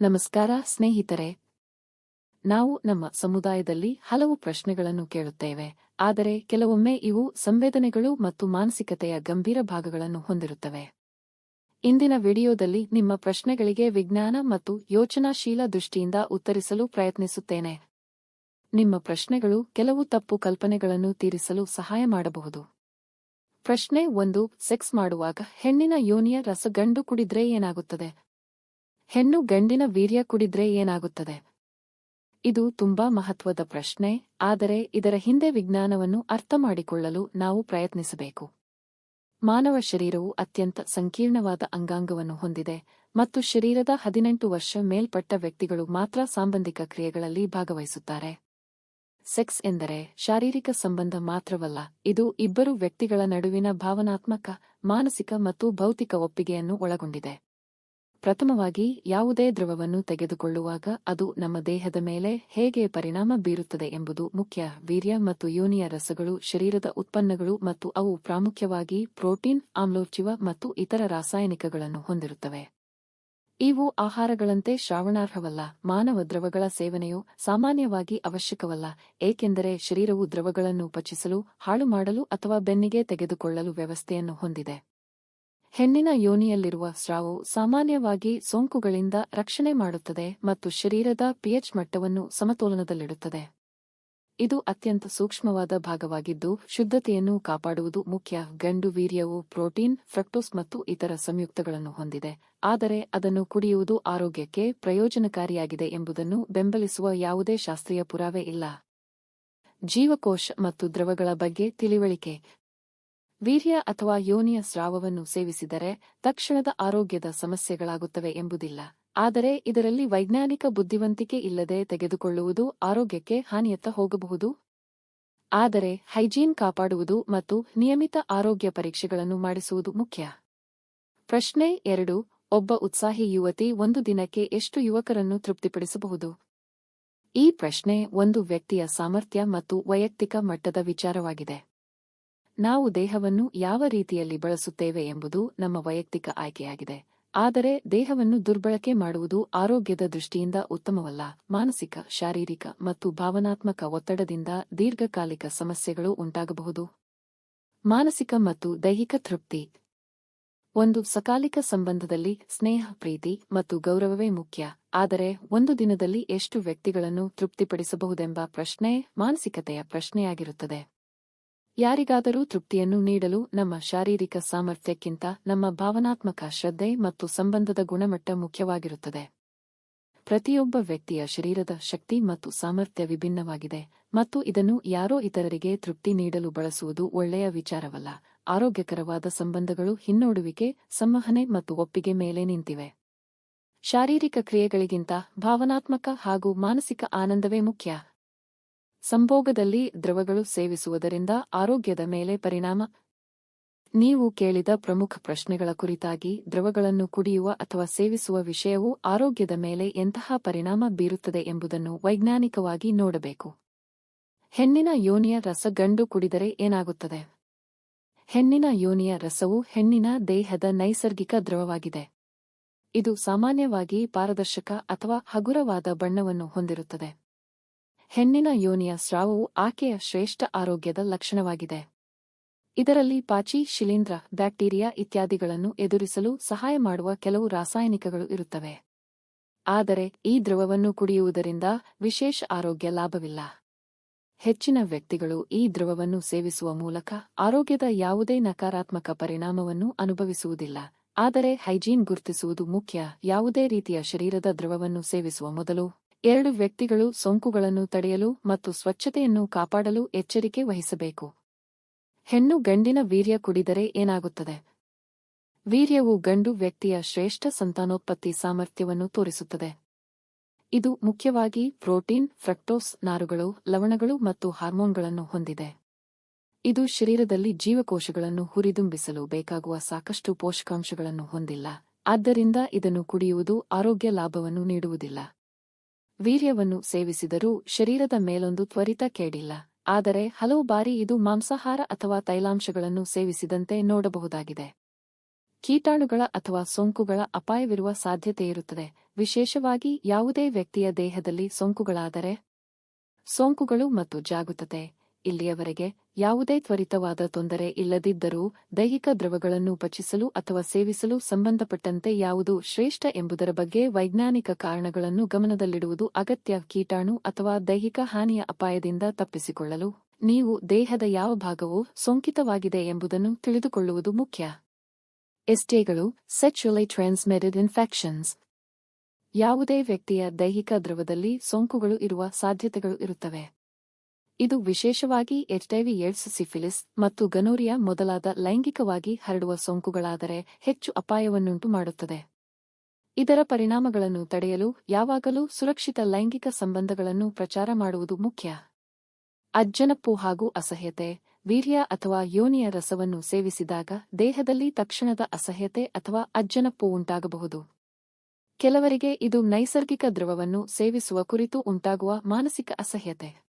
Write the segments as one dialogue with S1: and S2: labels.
S1: ನಮಸ್ಕಾರ, ಸ್ನೇಹಿತರೆ. ನಾವು ನಮ್ಮ ಸಮುದಾಯದಲ್ಲಿ ಹಲವು ಪ್ರಶ್ನೆಗಳನ್ನು ಕೇಳುತ್ತೇವೆ. ಆದರೆ ಕೆಲವೊಮ್ಮೆ ಇವು ಸಂವೇದನೆಗಳು ಮತ್ತು ಮಾನಸಿಕತೆಯ ಗಂಭೀರ ಭಾಗಗಳನ್ನು ಹೊಂದಿರುತ್ತವೆ. ಇಂದಿನ ವಿಡಿಯೋದಲ್ಲಿ ನಿಮ್ಮ ಪ್ರಶ್ನೆಗಳಿಗೆ ವಿಜ್ಞಾನ ಮತ್ತು ಯೋಚನಾಶೀಲ ದೃಷ್ಟಿಯಿಂದ ಉತ್ತರಿಸಲು ಪ್ರಯತ್ನಿಸುತ್ತೇನೆ. ನಿಮ್ಮ ಪ್ರಶ್ನೆಗಳು ಕೆಲವು ತಪ್ಪು ಕಲ್ಪನೆಗಳನ್ನು ತೀರಿಸಲು ಸಹಾಯ ಮಾಡಬಹುದು. ಪ್ರಶ್ನೆ ಒಂದು, ಸೆಕ್ಸ್ ಮಾಡುವಾಗ ಹೆಣ್ಣಿನ ಯೋನಿಯ ರಸ ಗಂಡು ಕುಡಿದ್ರೆ ಏನಾಗುತ್ತದೆ? ಹೆಣ್ಣು ಗಂಡಿನ ವೀರ್ಯ ಕುಡಿದ್ರೆ ಏನಾಗುತ್ತದೆ? ಇದು ತುಂಬಾ ಮಹತ್ವದ ಪ್ರಶ್ನೆ, ಆದರೆ ಇದರ ಹಿಂದೆ ವಿಜ್ಞಾನವನ್ನು ಅರ್ಥಮಾಡಿಕೊಳ್ಳಲು ನಾವು ಪ್ರಯತ್ನಿಸಬೇಕು. ಮಾನವ ಶರೀರವು ಅತ್ಯಂತ ಸಂಕೀರ್ಣವಾದ ಅಂಗಾಂಗವನ್ನು ಹೊಂದಿದೆ, ಮತ್ತು ಶರೀರದ ಹದಿನೆಂಟು ವರ್ಷ ಮೇಲ್ಪಟ್ಟ ವ್ಯಕ್ತಿಗಳು ಮಾತ್ರ ಸಾಂಬಂಧಿಕ ಕ್ರಿಯೆಗಳಲ್ಲಿ ಭಾಗವಹಿಸುತ್ತಾರೆ. ಸೆಕ್ಸ್ ಎಂದರೆ ಶಾರೀರಿಕ ಸಂಬಂಧ ಮಾತ್ರವಲ್ಲ, ಇದು ಇಬ್ಬರು ವ್ಯಕ್ತಿಗಳ ನಡುವಿನ ಭಾವನಾತ್ಮಕ, ಮಾನಸಿಕ ಮತ್ತು ಭೌತಿಕ ಒಪ್ಪಿಗೆಯನ್ನು ಒಳಗೊಂಡಿದೆ. ಪ್ರಥಮವಾಗಿ ಯಾವುದೇ ದ್ರವವನ್ನು ತೆಗೆದುಕೊಳ್ಳುವಾಗ ಅದು ನಮ್ಮ ದೇಹದ ಮೇಲೆ ಹೇಗೆ ಪರಿಣಾಮ ಬೀರುತ್ತದೆ ಎಂಬುದು ಮುಖ್ಯ. ವೀರ್ಯ ಮತ್ತು ಯೋನಿಯ ರಸಗಳು, ಶರೀರದ ಉತ್ಪನ್ನಗಳು ಮತ್ತು ಅವು ಪ್ರಾಮುಖ್ಯವಾಗಿ ಪ್ರೋಟೀನ್ ಆಮ್ಲೋಚಿವ ಮತ್ತು ಇತರ ರಾಸಾಯನಿಕಗಳನ್ನು ಹೊಂದಿರುತ್ತವೆ. ಇವು ಆಹಾರಗಳಂತೆ ಶ್ರಾವಣಾರ್ಹವಲ್ಲ. ಮಾನವ ದ್ರವಗಳ ಸೇವನೆಯು ಸಾಮಾನ್ಯವಾಗಿ ಅವಶ್ಯಕವಲ್ಲ, ಏಕೆಂದರೆ ಶರೀರವು ದ್ರವಗಳನ್ನು ಪಚಿಸಲು ಹಾಳು ಮಾಡಲು ಅಥವಾ ಬೆನ್ನಿಗೆ ತೆಗೆದುಕೊಳ್ಳಲು ವ್ಯವಸ್ಥೆಯನ್ನು ಹೊಂದಿದೆ. ಹೆಣ್ಣಿನ ಯೋನಿಯಲ್ಲಿರುವ ಸ್ರಾವು ಸಾಮಾನ್ಯವಾಗಿ ಸೋಂಕುಗಳಿಂದ ರಕ್ಷಣೆ ಮಾಡುತ್ತದೆ ಮತ್ತು ಶರೀರದ ಪಿಎಚ್ ಮಟ್ಟವನ್ನು ಸಮತೋಲನದಲ್ಲಿಡುತ್ತದೆ. ಇದು ಅತ್ಯಂತ ಸೂಕ್ಷ್ಮವಾದ ಭಾಗವಾಗಿದ್ದು, ಶುದ್ಧತೆಯನ್ನು ಕಾಪಾಡುವುದು ಮುಖ್ಯ. ಗಂಡು ವೀರ್ಯವು ಪ್ರೋಟೀನ್, ಫ್ರಕ್ಟೋಸ್ ಮತ್ತು ಇತರ ಸಂಯುಕ್ತಗಳನ್ನು ಹೊಂದಿದೆ, ಆದರೆ ಅದನ್ನು ಕುಡಿಯುವುದು ಆರೋಗ್ಯಕ್ಕೆ ಪ್ರಯೋಜನಕಾರಿಯಾಗಿದೆ ಎಂಬುದನ್ನು ಬೆಂಬಲಿಸುವ ಯಾವುದೇ ಶಾಸ್ತ್ರೀಯ ಪುರಾವೆ ಇಲ್ಲ. ಜೀವಕೋಶ ಮತ್ತು ದ್ರವಗಳ ಬಗ್ಗೆ ತಿಳಿವಳಿಕೆ. ವೀರ್ಯ ಅಥವಾ ಯೋನಿಯ ಸ್ರಾವವನ್ನು ಸೇವಿಸಿದರೆ ತಕ್ಷಣದ ಆರೋಗ್ಯದ ಸಮಸ್ಯೆಗಳಾಗುತ್ತವೆ ಎಂಬುದಿಲ್ಲ. ಆದರೆ ಇದರಲ್ಲಿ ವೈಜ್ಞಾನಿಕ ಬುದ್ಧಿವಂತಿಕೆ ಇಲ್ಲದೆ ತೆಗೆದುಕೊಳ್ಳುವುದು ಆರೋಗ್ಯಕ್ಕೆ ಹಾನಿಯತ್ತ ಹೋಗಬಹುದು. ಆದರೆ ಹೈಜೀನ್ ಕಾಪಾಡುವುದು ಮತ್ತು ನಿಯಮಿತ ಆರೋಗ್ಯ ಪರೀಕ್ಷೆಗಳನ್ನು ಮಾಡಿಸುವುದು ಮುಖ್ಯ. ಪ್ರಶ್ನೆ ಎರಡು, ಒಬ್ಬ ಉತ್ಸಾಹಿ ಯುವತಿ ಒಂದು ದಿನಕ್ಕೆ ಎಷ್ಟು ಯುವಕರನ್ನು ತೃಪ್ತಿಪಡಿಸಬಹುದು? ಈ ಪ್ರಶ್ನೆ ಒಂದು ವ್ಯಕ್ತಿಯ ಸಾಮರ್ಥ್ಯ ಮತ್ತು ವೈಯಕ್ತಿಕ ಮಟ್ಟದ ವಿಚಾರವಾಗಿದೆ. ನಾವು ದೇಹವನ್ನು ಯಾವ ರೀತಿಯಲ್ಲಿ ಬಳಸುತ್ತೇವೆ ಎಂಬುದು ನಮ್ಮ ವೈಯಕ್ತಿಕ ಆಯ್ಕೆಯಾಗಿದೆ. ಆದರೆ ದೇಹವನ್ನು ದುರ್ಬಳಕೆ ಮಾಡುವುದು ಆರೋಗ್ಯದ ದೃಷ್ಟಿಯಿಂದ ಉತ್ತಮವಲ್ಲ. ಮಾನಸಿಕ, ಶಾರೀರಿಕ ಮತ್ತು ಭಾವನಾತ್ಮಕ ಒತ್ತಡದಿಂದ ದೀರ್ಘಕಾಲಿಕ ಸಮಸ್ಯೆಗಳು ಉಂಟಾಗಬಹುದು. ಮಾನಸಿಕ ಮತ್ತು ದೈಹಿಕ ತೃಪ್ತಿ. ಒಂದು ಸಕಾಲಿಕ ಸಂಬಂಧದಲ್ಲಿ ಸ್ನೇಹ, ಪ್ರೀತಿ ಮತ್ತು ಗೌರವವೇ ಮುಖ್ಯ. ಆದರೆ ಒಂದು ದಿನದಲ್ಲಿ ಎಷ್ಟು ವ್ಯಕ್ತಿಗಳನ್ನು ತೃಪ್ತಿಪಡಿಸಬಹುದೆಂಬ ಪ್ರಶ್ನೆ ಮಾನಸಿಕತೆಯ ಪ್ರಶ್ನೆಯಾಗಿರುತ್ತದೆ. ಯಾರಿಗಾದರೂ ತೃಪ್ತಿಯನ್ನು ನೀಡಲು ನಮ್ಮ ಶಾರೀರಿಕ ಸಾಮರ್ಥ್ಯಕ್ಕಿಂತ ನಮ್ಮ ಭಾವನಾತ್ಮಕ ಶ್ರದ್ಧೆ ಮತ್ತು ಸಂಬಂಧದ ಗುಣಮಟ್ಟ ಮುಖ್ಯವಾಗಿರುತ್ತದೆ. ಪ್ರತಿಯೊಬ್ಬ ವ್ಯಕ್ತಿಯ ಶರೀರದ ಶಕ್ತಿ ಮತ್ತು ಸಾಮರ್ಥ್ಯ ವಿಭಿನ್ನವಾಗಿದೆ ಮತ್ತು ಇದನ್ನು ಯಾರೋ ಇತರರಿಗೆ ತೃಪ್ತಿ ನೀಡಲು ಬಳಸುವುದು ಒಳ್ಳೆಯ ವಿಚಾರವಲ್ಲ. ಆರೋಗ್ಯಕರವಾದ ಸಂಬಂಧಗಳು ಹಿನ್ನೋಡುವಿಕೆ, ಸಂವಹನೆ ಮತ್ತು ಒಪ್ಪಿಗೆ ಮೇಲೆ ನಿಂತಿವೆ. ಶಾರೀರಿಕ ಕ್ರಿಯೆಗಳಿಗಿಂತ ಭಾವನಾತ್ಮಕ ಹಾಗೂ ಮಾನಸಿಕ ಆನಂದವೇ ಮುಖ್ಯ. ಸಂಭೋಗದಲ್ಲಿ ದ್ರವಗಳು ಸೇವಿಸುವುದರಿಂದ ಆರೋಗ್ಯದ ಮೇಲೆ ಪರಿಣಾಮ. ನೀವು ಕೇಳಿದ ಪ್ರಮುಖ ಪ್ರಶ್ನೆಗಳ ಕುರಿತಾಗಿ ದ್ರವಗಳನ್ನು ಕುಡಿಯುವ ಅಥವಾ ಸೇವಿಸುವ ವಿಷಯವು ಆರೋಗ್ಯದ ಮೇಲೆ ಎಂತಹ ಪರಿಣಾಮ ಬೀರುತ್ತದೆ ಎಂಬುದನ್ನು ವೈಜ್ಞಾನಿಕವಾಗಿ ನೋಡಬೇಕು. ಹೆಣ್ಣಿನ ಯೋನಿಯ ರಸ ಗಂಡು ಕುಡಿದರೆ ಏನಾಗುತ್ತದೆ? ಹೆಣ್ಣಿನ ಯೋನಿಯ ರಸವು ಹೆಣ್ಣಿನ ದೇಹದ ನೈಸರ್ಗಿಕ ದ್ರವವಾಗಿದೆ. ಇದು ಸಾಮಾನ್ಯವಾಗಿ ಪಾರದರ್ಶಕ ಅಥವಾ ಹಗುರವಾದ ಬಣ್ಣವನ್ನು ಹೊಂದಿರುತ್ತದೆ. ಹೆಣ್ಣಿನ ಯೋನಿಯ ಸ್ರಾವವು ಆಕೆಯ ಶ್ರೇಷ್ಠ ಆರೋಗ್ಯದ ಲಕ್ಷಣವಾಗಿದೆ. ಇದರಲ್ಲಿ ಪಾಚಿ, ಶಿಲೀಂಧ್ರ, ಬ್ಯಾಕ್ಟೀರಿಯಾ ಇತ್ಯಾದಿಗಳನ್ನು ಎದುರಿಸಲು ಸಹಾಯ ಮಾಡುವ ಕೆಲವು ರಾಸಾಯನಿಕಗಳು ಇರುತ್ತವೆ. ಆದರೆ ಈ ದ್ರವವನ್ನು ಕುಡಿಯುವುದರಿಂದ ವಿಶೇಷ ಆರೋಗ್ಯ ಲಾಭವಿಲ್ಲ. ಹೆಚ್ಚಿನ ವ್ಯಕ್ತಿಗಳು ಈ ದ್ರವವನ್ನು ಸೇವಿಸುವ ಮೂಲಕ ಆರೋಗ್ಯದ ಯಾವುದೇ ನಕಾರಾತ್ಮಕ ಪರಿಣಾಮವನ್ನು ಅನುಭವಿಸುವುದಿಲ್ಲ. ಆದರೆ ಹೈಜೀನ್ ಗುರುತಿಸುವುದು ಮುಖ್ಯ. ಯಾವುದೇ ರೀತಿಯ ಶರೀರದ ದ್ರವವನ್ನು ಸೇವಿಸುವ ಮೊದಲು ಎರಡು ವ್ಯಕ್ತಿಗಳು ಸೋಂಕುಗಳನ್ನು ತಡೆಯಲು ಮತ್ತು ಸ್ವಚ್ಛತೆಯನ್ನು ಕಾಪಾಡಲು ಎಚ್ಚರಿಕೆ ವಹಿಸಬೇಕು. ಹೆಣ್ಣು ಗಂಡಿನ ವೀರ್ಯ ಕುಡಿದರೆ ಏನಾಗುತ್ತದೆ? ವೀರ್ಯವು ಗಂಡು ವ್ಯಕ್ತಿಯ ಶ್ರೇಷ್ಠ ಸಂತಾನೋತ್ಪತ್ತಿ ಸಾಮರ್ಥ್ಯವನ್ನು ತೋರಿಸುತ್ತದೆ. ಇದು ಮುಖ್ಯವಾಗಿ ಪ್ರೋಟೀನ್, ಫ್ರಕ್ಟೋಸ್ ನಾರುಗಳು, ಲವಣಗಳು ಮತ್ತು ಹಾರ್ಮೋನ್ಗಳನ್ನು ಹೊಂದಿದೆ. ಇದು ಶರೀರದಲ್ಲಿ ಜೀವಕೋಶಗಳನ್ನು ಹುರಿದುಂಬಿಸಲು ಬೇಕಾಗುವ ಸಾಕಷ್ಟು ಪೋಷಕಾಂಶಗಳನ್ನು ಹೊಂದಿಲ್ಲ. ಆದ್ದರಿಂದ ಇದನ್ನು ಕುಡಿಯುವುದು ಆರೋಗ್ಯ ಲಾಭವನ್ನು ನೀಡುವುದಿಲ್ಲ. ವೀರ್ಯವನ್ನು ಸೇವಿಸಿದರೂ ಶರೀರದ ಮೇಲೊಂದು ತ್ವರಿತ ಕೇಡಿಲ್ಲ. ಆದರೆ ಹಲವು ಬಾರಿ ಇದು ಮಾಂಸಾಹಾರ ಅಥವಾ ತೈಲಾಂಶಗಳನ್ನು ಸೇವಿಸಿದಂತೆ ನೋಡಬಹುದಾಗಿದೆ. ಕೀಟಾಣುಗಳ ಅಥವಾ ಸೋಂಕುಗಳ ಅಪಾಯವಿರುವ ಸಾಧ್ಯತೆಯಿರುತ್ತದೆ ವಿಶೇಷವಾಗಿ ಯಾವುದೇ ವ್ಯಕ್ತಿಯ ದೇಹದಲ್ಲಿ ಸೋಂಕುಗಳಾದರೆ, ಸೋಂಕುಗಳು ಮತ್ತು ಜಾಗೃತತೆ ಇಲ್ಲಿಯವರೆಗೆ ಯಾವುದೇ ತ್ವರಿತವಾದ ತೊಂದರೆ ಇಲ್ಲದಿದ್ದರೂ ದೈಹಿಕ ದ್ರವಗಳನ್ನು ಪಚಿಸಲು ಅಥವಾ ಸೇವಿಸಲು ಸಂಬಂಧಪಟ್ಟಂತೆ ಯಾವುದು ಶ್ರೇಷ್ಠ ಎಂಬುದರ ಬಗ್ಗೆ ವೈಜ್ಞಾನಿಕ ಕಾರಣಗಳನ್ನು ಗಮನದಲ್ಲಿಡುವುದು ಅಗತ್ಯ. ಕೀಟಾಣು ಅಥವಾ ದೈಹಿಕ ಹಾನಿಯ ಅಪಾಯದಿಂದ ತಪ್ಪಿಸಿಕೊಳ್ಳಲು ನೀವು ದೇಹದ ಯಾವ ಭಾಗವು ಸೋಂಕಿತವಾಗಿದೆ ಎಂಬುದನ್ನು ತಿಳಿದುಕೊಳ್ಳುವುದು ಮುಖ್ಯ. ಎಸ್ಟೇಗಳು ಸೆಚ್ಯುಲೈ ಟ್ರಾನ್ಸ್ಮಿಟೆಡ್ ಇನ್ಫೆಕ್ಷನ್ಸ್ ಯಾವುದೇ ವ್ಯಕ್ತಿಯ ದೈಹಿಕ ದ್ರವದಲ್ಲಿ ಸೋಂಕುಗಳು ಇರುವ ಸಾಧ್ಯತೆಗಳು ಇರುತ್ತವೆ. ಇದು ವಿಶೇಷವಾಗಿ ಎಚ್ಐವಿ ಏಡ್ಸ್ ಸಿಫಿಲಿಸ್ ಮತ್ತು ಗನೋರಿಯಾ ಮೊದಲಾದ ಲೈಂಗಿಕವಾಗಿ ಹರಡುವ ಸೋಂಕುಗಳಾದರೆ ಹೆಚ್ಚು ಅಪಾಯವನ್ನುಂಟು ಮಾಡುತ್ತದೆ. ಇದರ ಪರಿಣಾಮಗಳನ್ನು ತಡೆಯಲು ಯಾವಾಗಲೂ ಸುರಕ್ಷಿತ ಲೈಂಗಿಕ ಸಂಬಂಧಗಳನ್ನು ಪ್ರಚಾರ ಮಾಡುವುದು ಮುಖ್ಯ. ಅಜ್ಜನಪ್ಪು ಹಾಗೂ ಅಸಹ್ಯತೆ, ವೀರ್ಯ ಅಥವಾ ಯೋನಿಯ ರಸವನ್ನು ಸೇವಿಸಿದಾಗ ದೇಹದಲ್ಲಿ ತಕ್ಷಣದ ಅಸಹ್ಯತೆ ಅಥವಾ ಅಜ್ಜನಪ್ಪು ಉಂಟಾಗಬಹುದು. ಕೆಲವರಿಗೆ ಇದು ನೈಸರ್ಗಿಕ ದ್ರವವನ್ನು ಸೇವಿಸುವ ಕುರಿತು ಉಂಟಾಗುವ ಮಾನಸಿಕ ಅಸಹ್ಯತೆ.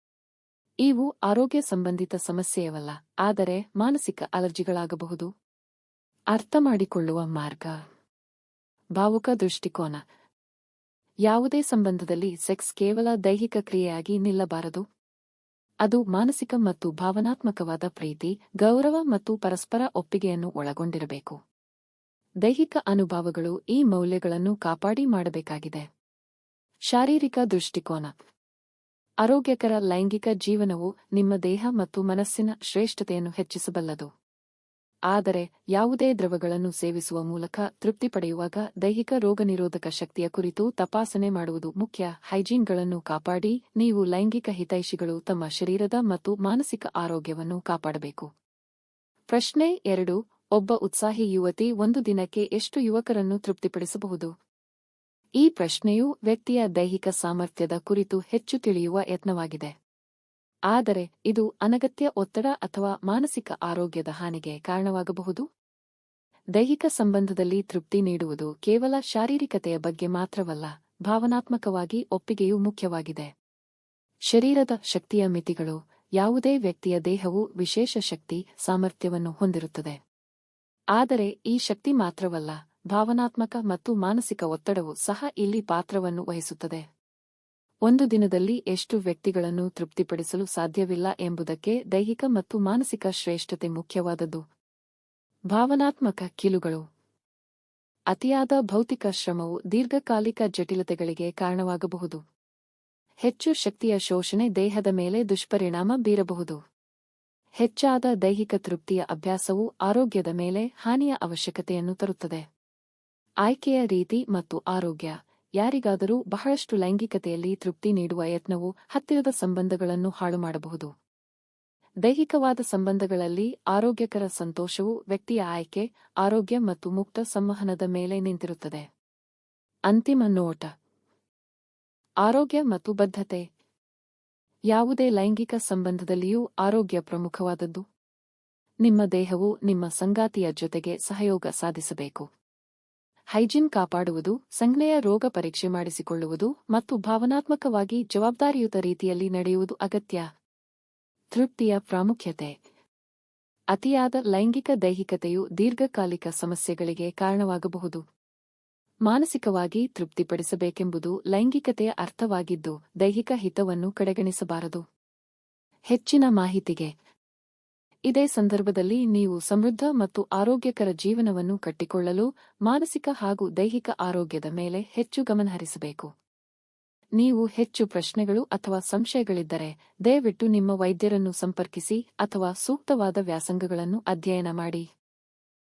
S1: ಇವು ಆರೋಗ್ಯ ಸಂಬಂಧಿತ ಸಮಸ್ಯೆಯವಲ್ಲ, ಆದರೆ ಮಾನಸಿಕ ಅಲರ್ಜಿಗಳಾಗಬಹುದು. ಅರ್ಥ ಮಾಡಿಕೊಳ್ಳುವ ಮಾರ್ಗ. ಭಾವುಕ ದೃಷ್ಟಿಕೋನ. ಯಾವುದೇ ಸಂಬಂಧದಲ್ಲಿ ಸೆಕ್ಸ್ ಕೇವಲ ದೈಹಿಕ ಕ್ರಿಯೆಯಾಗಿ ನಿಲ್ಲಬಾರದು. ಅದು ಮಾನಸಿಕ ಮತ್ತು ಭಾವನಾತ್ಮಕವಾದ ಪ್ರೀತಿ, ಗೌರವ ಮತ್ತು ಪರಸ್ಪರ ಒಪ್ಪಿಗೆಯನ್ನು ಒಳಗೊಂಡಿರಬೇಕು. ದೈಹಿಕ ಅನುಭವಗಳು ಈ ಮೌಲ್ಯಗಳನ್ನು ಕಾಪಾಡಿ ಮಾಡಬೇಕಾಗಿದೆ. ಶಾರೀರಿಕ ದೃಷ್ಟಿಕೋನ. ಆರೋಗ್ಯಕರ ಲೈಂಗಿಕ ಜೀವನವು ನಿಮ್ಮ ದೇಹ ಮತ್ತು ಮನಸ್ಸಿನ ಶ್ರೇಷ್ಠತೆಯನ್ನು ಹೆಚ್ಚಿಸಬಲ್ಲದು. ಆದರೆ ಯಾವುದೇ ದ್ರವಗಳನ್ನು ಸೇವಿಸುವ ಮೂಲಕ ತೃಪ್ತಿ ಪಡೆಯುವಾಗ ದೈಹಿಕ ರೋಗನಿರೋಧಕ ಶಕ್ತಿಯ ಕುರಿತು ತಪಾಸಣೆ ಮಾಡುವುದು ಮುಖ್ಯ. ಹೈಜೀನ್ಗಳನ್ನು ಕಾಪಾಡಿ, ನೀವು ಲೈಂಗಿಕ ಹಿತೈಷಿಗಳು ತಮ್ಮ ಶರೀರದ ಮತ್ತು ಮಾನಸಿಕ ಆರೋಗ್ಯವನ್ನು ಕಾಪಾಡಬೇಕು. ಪ್ರಶ್ನೆ ಎರಡು, ಒಬ್ಬ ಉತ್ಸಾಹಿ ಯುವತಿ ಒಂದು ದಿನಕ್ಕೆ ಎಷ್ಟು ಯುವಕರನ್ನು ತೃಪ್ತಿಪಡಿಸಬಹುದು? ಈ ಪ್ರಶ್ನೆಯು ವ್ಯಕ್ತಿಯ ದೈಹಿಕ ಸಾಮರ್ಥ್ಯದ ಕುರಿತು ಹೆಚ್ಚು ತಿಳಿಯುವ ಯತ್ನವಾಗಿದೆ. ಆದರೆ, ಇದು ಅನಗತ್ಯ ಒತ್ತಡ ಅಥವಾ ಮಾನಸಿಕ ಆರೋಗ್ಯದ ಹಾನಿಗೆ ಕಾರಣವಾಗಬಹುದು. ದೈಹಿಕ ಸಂಬಂಧದಲ್ಲಿ ತೃಪ್ತಿ ನೀಡುವುದು ಕೇವಲ ಶಾರೀರಿಕತೆಯ ಬಗ್ಗೆ ಮಾತ್ರವಲ್ಲ, ಭಾವನಾತ್ಮಕವಾಗಿ ಒಪ್ಪಿಗೆಯೂ ಮುಖ್ಯವಾಗಿದೆ. ಶರೀರದ ಶಕ್ತಿಯ ಮಿತಿಗಳು, ಯಾವುದೇ ವ್ಯಕ್ತಿಯ ದೇಹವು ವಿಶೇಷ ಶಕ್ತಿ ಸಾಮರ್ಥ್ಯವನ್ನು ಹೊಂದಿರುತ್ತದೆ. ಆದರೆ, ಈ ಶಕ್ತಿ ಮಾತ್ರವಲ್ಲ ಭಾವನಾತ್ಮಕ ಮತ್ತು ಮಾನಸಿಕ ಒತ್ತಡವು ಸಹ ಇಲ್ಲಿ ಪಾತ್ರವನ್ನು ವಹಿಸುತ್ತದೆ. ಒಂದು ದಿನದಲ್ಲಿ ಎಷ್ಟು ವ್ಯಕ್ತಿಗಳನ್ನು ತೃಪ್ತಿಪಡಿಸಲು ಸಾಧ್ಯವಿಲ್ಲ ಎಂಬುದಕ್ಕೆ ದೈಹಿಕ ಮತ್ತು ಮಾನಸಿಕ ಶ್ರೇಷ್ಠತೆ ಮುಖ್ಯವಾದದ್ದು. ಭಾವನಾತ್ಮಕ ಕೀಲುಗಳು. ಅತಿಯಾದ ಭೌತಿಕ ಶ್ರಮವು ದೀರ್ಘಕಾಲಿಕ ಜಟಿಲತೆಗಳಿಗೆ ಕಾರಣವಾಗಬಹುದು. ಹೆಚ್ಚು ಶಕ್ತಿಯ ಶೋಷಣೆ ದೇಹದ ಮೇಲೆ ದುಷ್ಪರಿಣಾಮ ಬೀರಬಹುದು. ಹೆಚ್ಚಾದ ದೈಹಿಕ ತೃಪ್ತಿಯ ಅಭ್ಯಾಸವು ಆರೋಗ್ಯದ ಮೇಲೆ ಹಾನಿಯ ಅವಶ್ಯಕತೆಯನ್ನು ತರುತ್ತದೆ. ಆಯ್ಕೆಯ ರೀತಿ ಮತ್ತು ಆರೋಗ್ಯ. ಯಾರಿಗಾದರೂ ಬಹಳಷ್ಟು ಲೈಂಗಿಕತೆಯಲ್ಲಿ ತೃಪ್ತಿ ನೀಡುವ ಯತ್ನವು ಹತ್ತಿರದ ಸಂಬಂಧಗಳನ್ನು ಹಾಳು ಮಾಡಬಹುದು ದೈಹಿಕವಾದ ಸಂಬಂಧಗಳಲ್ಲಿ ಆರೋಗ್ಯಕರ ಸಂತೋಷವು ವ್ಯಕ್ತಿಯ ಆಯ್ಕೆ, ಆರೋಗ್ಯ ಮತ್ತು ಮುಕ್ತ ಸಂವಹನದ ಮೇಲೆ ನಿಂತಿರುತ್ತದೆ. ಅಂತಿಮ ನೋಟ. ಆರೋಗ್ಯ ಮತ್ತು ಬದ್ಧತೆ. ಯಾವುದೇ ಲೈಂಗಿಕ ಸಂಬಂಧದಲ್ಲಿಯೂ ಆರೋಗ್ಯ ಪ್ರಮುಖವಾದದ್ದು. ನಿಮ್ಮ ದೇಹವು ನಿಮ್ಮ ಸಂಗಾತಿಯ ಜೊತೆಗೆ ಸಹಯೋಗ ಸಾಧಿಸಬೇಕು. ಹೈಜಿನ್ ಕಾಪಾಡುವುದು, ಸಂಜ್ಞೆಯ ರೋಗ ಪರೀಕ್ಷೆ ಮಾಡಿಸಿಕೊಳ್ಳುವುದು ಮತ್ತು ಭಾವನಾತ್ಮಕವಾಗಿ ಜವಾಬ್ದಾರಿಯುತ ರೀತಿಯಲ್ಲಿ ನಡೆಯುವುದು ಅಗತ್ಯ. ತೃಪ್ತಿಯ ಪ್ರಾಮುಖ್ಯತೆ. ಅತಿಯಾದ ಲೈಂಗಿಕ ದೈಹಿಕತೆಯು ದೀರ್ಘಕಾಲಿಕ ಸಮಸ್ಯೆಗಳಿಗೆ ಕಾರಣವಾಗಬಹುದು. ಮಾನಸಿಕವಾಗಿ ತೃಪ್ತಿಪಡಿಸಬೇಕೆಂಬುದು ಲೈಂಗಿಕತೆಯ ಅರ್ಥವಾಗಿದ್ದು ದೈಹಿಕ ಹಿತವನ್ನು ಕಡೆಗಣಿಸಬಾರದು. ಹೆಚ್ಚಿನ ಮಾಹಿತಿಗೆ ಇದೇ ಸಂದರ್ಭದಲ್ಲಿ ನೀವು ಸಮೃದ್ಧ ಮತ್ತು ಆರೋಗ್ಯಕರ ಜೀವನವನ್ನು ಕಟ್ಟಿಕೊಳ್ಳಲು ಮಾನಸಿಕ ಹಾಗೂ ದೈಹಿಕ ಆರೋಗ್ಯದ ಮೇಲೆ ಹೆಚ್ಚು ಗಮನಹರಿಸಬೇಕು ನೀವು ಹೆಚ್ಚು ಪ್ರಶ್ನೆಗಳು ಅಥವಾ ಸಂಶಯಗಳಿದ್ದರೆ ದಯವಿಟ್ಟು ನಿಮ್ಮ ವೈದ್ಯರನ್ನು ಸಂಪರ್ಕಿಸಿ ಅಥವಾ ಸೂಕ್ತವಾದ ವ್ಯಾಸಂಗಗಳನ್ನು ಅಧ್ಯಯನ ಮಾಡಿ.